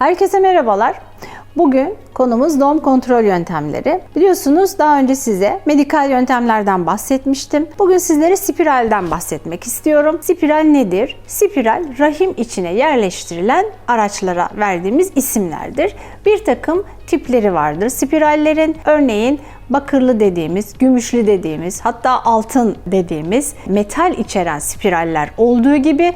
Herkese merhabalar. Bugün konumuz doğum kontrol yöntemleri. Biliyorsunuz daha önce size medikal yöntemlerden bahsetmiştim. Bugün sizlere spiralden bahsetmek istiyorum. Spiral nedir? Spiral rahim içine yerleştirilen araçlara verdiğimiz isimlerdir. Bir takım tipleri vardır. Spirallerin örneğin bakırlı dediğimiz, gümüşlü dediğimiz, hatta altın dediğimiz metal içeren spiraller olduğu gibi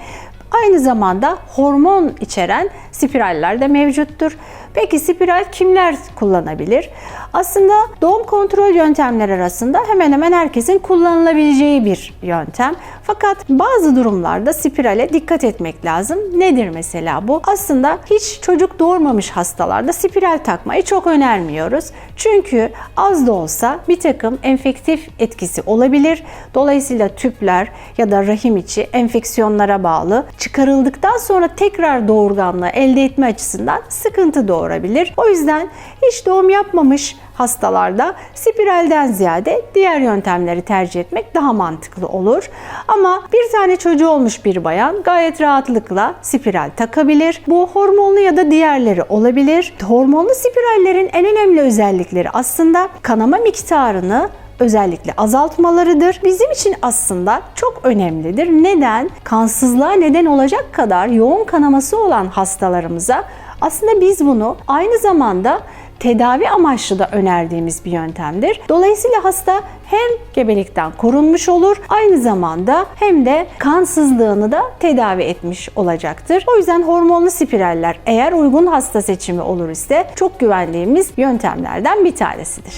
Aynı zamanda hormon içeren spiraller de mevcuttur. Peki spiral kimler kullanabilir? Aslında doğum kontrol yöntemleri arasında hemen hemen herkesin kullanılabileceği bir yöntem. Fakat bazı durumlarda spirale dikkat etmek lazım. Nedir mesela bu? Aslında hiç çocuk doğurmamış hastalarda spiral takmayı çok önermiyoruz. Çünkü az da olsa bir takım enfektif etkisi olabilir. Dolayısıyla tüpler ya da rahim içi enfeksiyonlara bağlı çıkarıldıktan sonra tekrar doğurganlığı elde etme açısından sıkıntı doğurabilir. O yüzden hiç doğum yapmamış hastalarda spiralden ziyade diğer yöntemleri tercih etmek daha mantıklı olur. Ama bir tane çocuğu olmuş bir bayan gayet rahatlıkla spiral takabilir. Bu hormonlu ya da diğerleri olabilir. Hormonlu spirallerin en önemli özellikleri aslında kanama miktarını özellikle azaltmalarıdır. Bizim için aslında çok önemlidir. Neden? Kansızlığa neden olacak kadar yoğun kanaması olan hastalarımıza aslında biz bunu aynı zamanda tedavi amaçlı da önerdiğimiz bir yöntemdir. Dolayısıyla hasta hem gebelikten korunmuş olur aynı zamanda hem de kansızlığını da tedavi etmiş olacaktır. O yüzden hormonlu spiraller eğer uygun hasta seçimi olur ise çok güvendiğimiz yöntemlerden bir tanesidir.